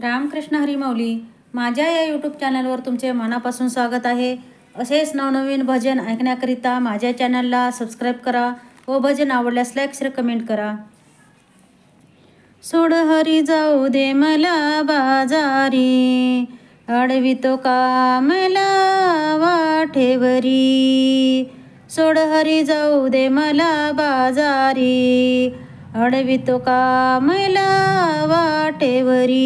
रामकृष्ण हरिमौली माझ्या या यूट्यूब चॅनलवर तुमचे मनापासून स्वागत आहे. असेच नवनवीन भजन ऐकण्याकरिता माझ्या चॅनलला सबस्क्राईब करा व भजन आवडल्यास लाईक शेअर कमेंट करा. सोड हरी जाऊ दे मला बाजारी अडवितो का मला वाठेवरी. सोड हरी जाऊ दे मला बाजारी अडवितो का मला वाटेवरी.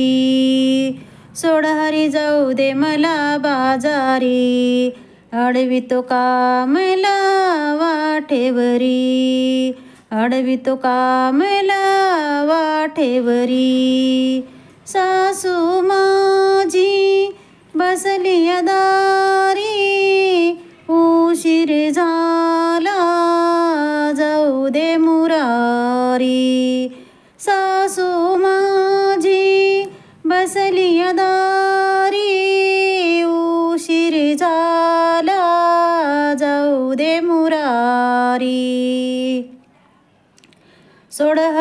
सोड हरी जाऊ दे मला बाजारी. अडवितो का मला वाटेवरी. अडवितो का मला वाटेवरी. सासू माझी बसली दारी उशीर झाला जाऊ दे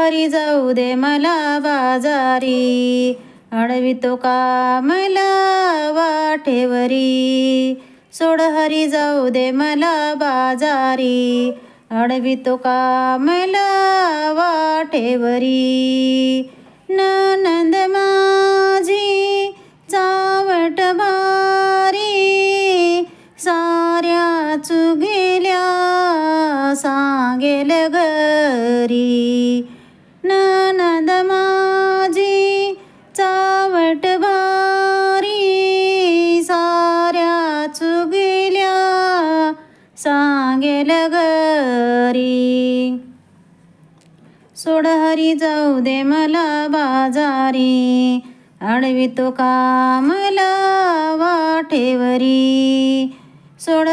घरी हरी जाऊ दे मला बाजारी अडवितो का मला वाटेवरी. सोड हरी जाऊ दे मला बाजारी. अडवितो का मला वाटेवरी. ननंद माझी चावट भारी साऱ्या चुगेल्या सांगेल घरी. ननंद माझी चावट भारी साऱ्या चुगिल्या सांगेल गरी सोडहरी जाऊ दे मला बाजारी अडवितो कामला वाटेवरी. सोड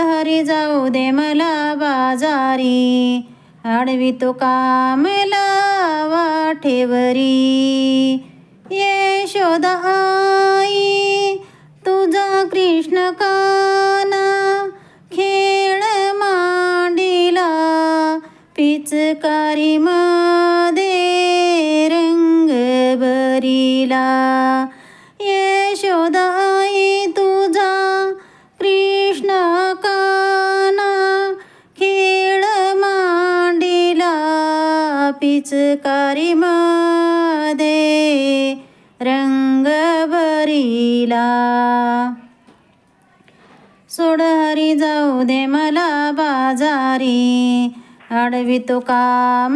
जाऊ दे मला बाजारी आडवितो का मला वाटेवरी. यशोदा आई तुझा कृष्ण काना खेळ मांडिला पिचकारी मा दे रंगभरीला रंग सोड हरी जाऊ दे मला बाजारी. अडवितो का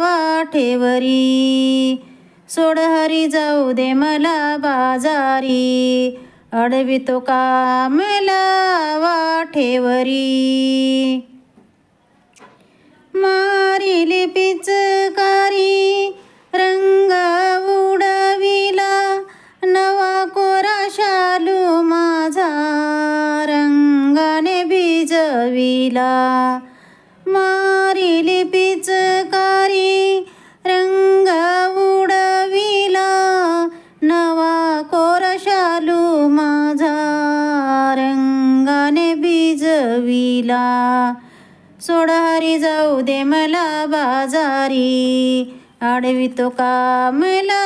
वाठेवरी सोड हरी जाऊ दे मला बाजारी. अडवितो का वाठेवरी मारिली पिचकारी मारी मारिले पिचकारी रंग उडविला. नवा कोरा शालू माझा रंगाने भिजविला. सोडहारी जाऊ दे मला बाजारी. आडवितो का मला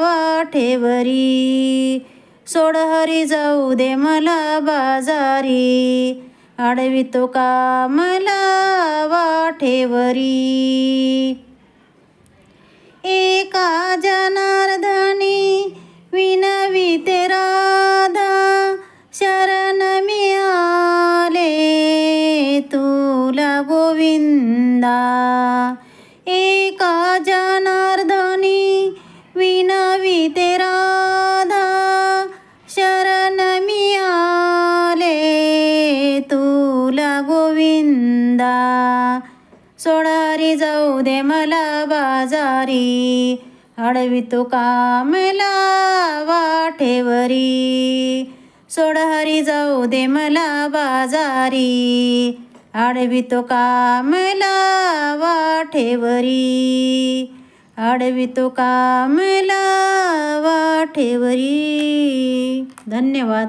वाठेवरी सोडहारी जाऊ दे मला बाजारी. अडवितो का मला वाठेवरी एका जना गोविंदा सोडारी जाऊ दे मला बाजारी अडवितो कामला वाठेवरी सोडहरी जाऊ दे मला बाजारी अडवितो कामला वाठेवरी अडवितो कामला वाठेवरी धन्यवाद.